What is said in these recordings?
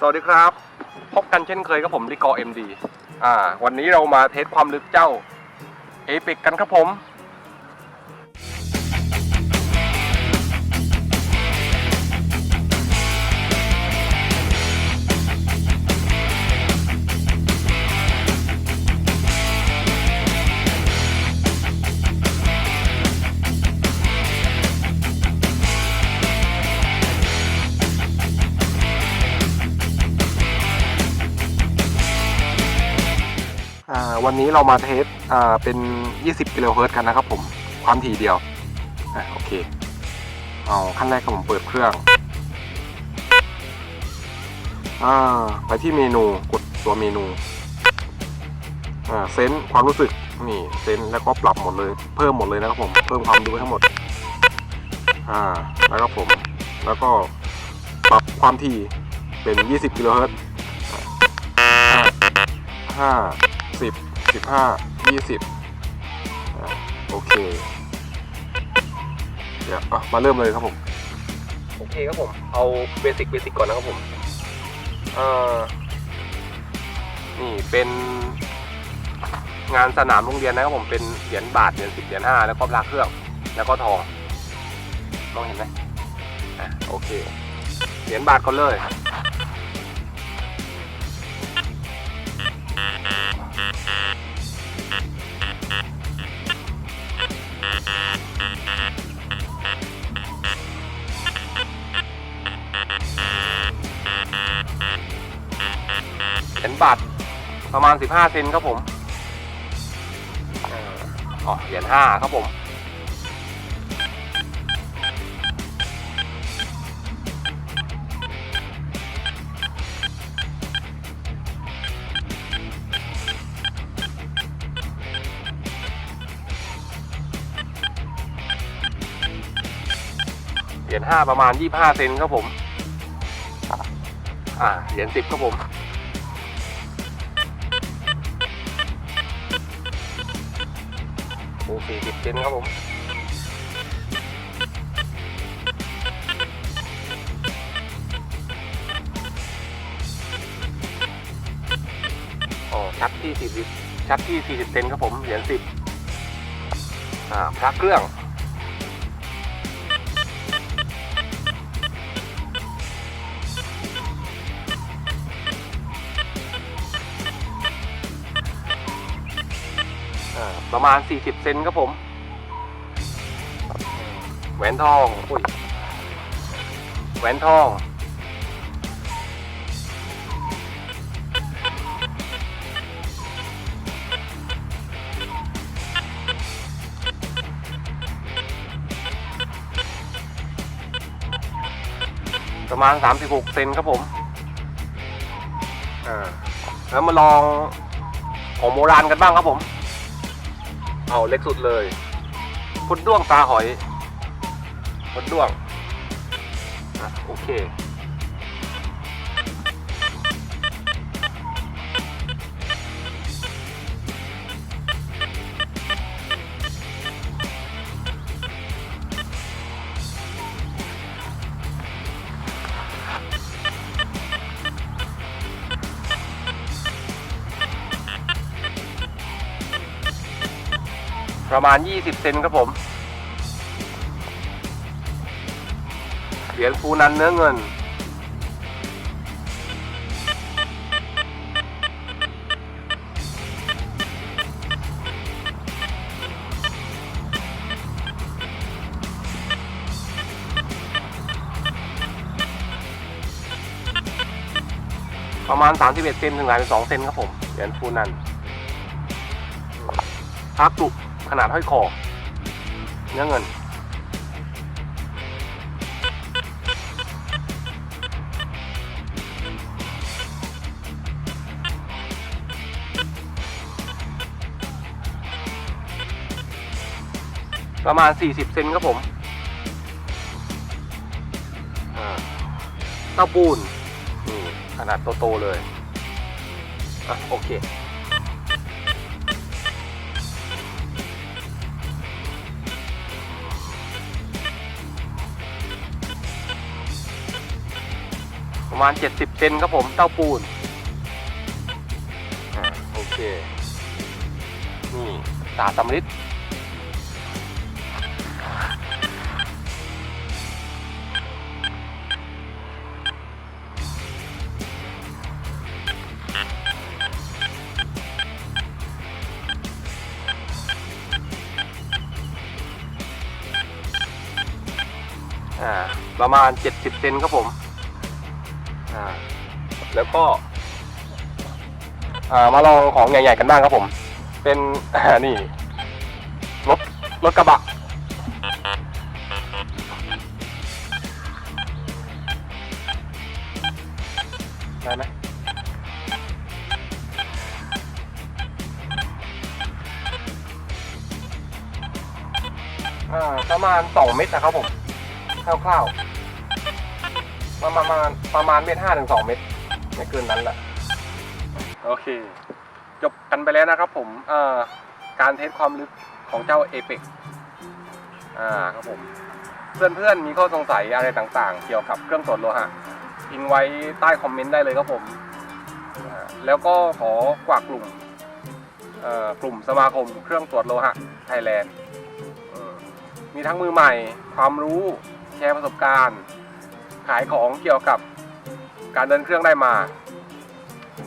สวัสดีครับ พบกันเช่นเคยกับผมดิกอเอ็มดีอ่าวันนี้เรามาเทสความลึกเจ้าเอพิกกันครับผม วันนี้เรามาเทสอ่าเป็น 20 กิโลเฮิรตซ์กันนะครับผมความถี่เดียวอ่าโอเคเอาขั้นแรกครับผมเปิดเครื่องอ่าไปที่เมนูกดตัวเมนูอ่าเซนส์ความรู้สึกนี่เซนส์แล้วก็ปรับหมดเลย เพิ่มหมดเลยนะครับผมเพิ่มความดูทั้งหมดอ่าแล้วก็ผม แล้วก็ปรับความถี่เป็น 20 กิโลเฮิรตซ์ห้า สิบสิบห้ายี่สิบโอเค เดี๋ยวอะมาเริ่มเลยครับผม โอเคครับผม เอาเบสิกเบสิกก่อนนะครับผมเอ่อนี่เป็นงานสนามโรงเรียนนะครับผมเป็นเหรียญบาทเหรียญสิบเหรียญห้าแล้วก็พระเครื่อง แล้วก็ทองมองเห็นไหมอะโอเคเหรียญบาทก่อนเลย เหรียญบาทประมาณ 15เซนครับผมเอ่ออ๋อเหรียญห้าครับผมเหรียญห้าประมาณ25เซนครับผม อ่า เหรียญสิบครับผม โอ้สี่สิบเซนครับผมอ๋อชักที่40ชักที่40เซนครับผมเหรียญ10อ่าพระเครื่อง ประมาณ 40 เซนครับผม แหวนทองอุ้ยแหวนทอง ประมาณ 36 เซนครับผมอ่าแล้วมาลองของโบราณกันบ้างครับผม เอาเล็กสุดเลยพุณด้วงตาหอยพุณด้วงอะโอเค ประมาณ 20 เซนครับผม เหรียญฟูนันเนื้อเงิน ประมาณ 31 เซนถึง32เซนครับผม เหรียญฟูนันพระกลุ ขนาดห้อยคอเนื้อเงิน ประมาณ 40 เซนครับผมเต้าปูนนี่ขนาดโต ๆ เลย อะ โอเค ประมาณ 70 เซนครับผมเต้าปูนอ่าโอเค นี่ตาสำลิดอ่าประมาณ 70 เซนครับผม อ่าแล้วก็อ่ามาลองของใหญ่ๆกันบ้างครับผม เป็นอ่านี่รถรถกระบะ ได้ไหมอ่าประมาณสองเมตรนะครับผมคร่าวๆ ประมาณประมาณประมาณเมตรห้าถึงสองเมตร ไม่เกินนั้นแหละโอเค จบกันไปแล้วนะครับผมเอ่อการเทสความลึกของเจ้า Apex อ่าครับผม เพื่อนๆมีข้อสงสัยอะไรต่างๆ เกี่ยวกับเครื่องตรวจโลหะทิ้งไว้ใต้คอมเมนต์ได้เลยครับผม แล้วก็ขอกวากกลุ่มกลุ่มสมาคมเครื่องตรวจโลหะไทยแลนด์มีทั้งมือใหม่ ความรู้ แชร์ประสบการณ์ ขายของเกี่ยวกับการเดินเครื่องได้มา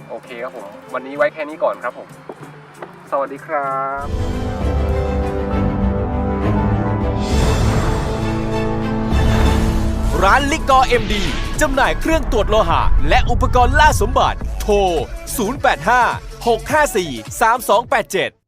โอเคครับผม วันนี้ไว้แค่นี้ก่อนครับผม สวัสดีครับร้านลิกกอเอ็มดีจำหน่ายเครื่องตรวจโลหะ และอุปกรณ์ล่าสมบัติ โทร 085 654 3287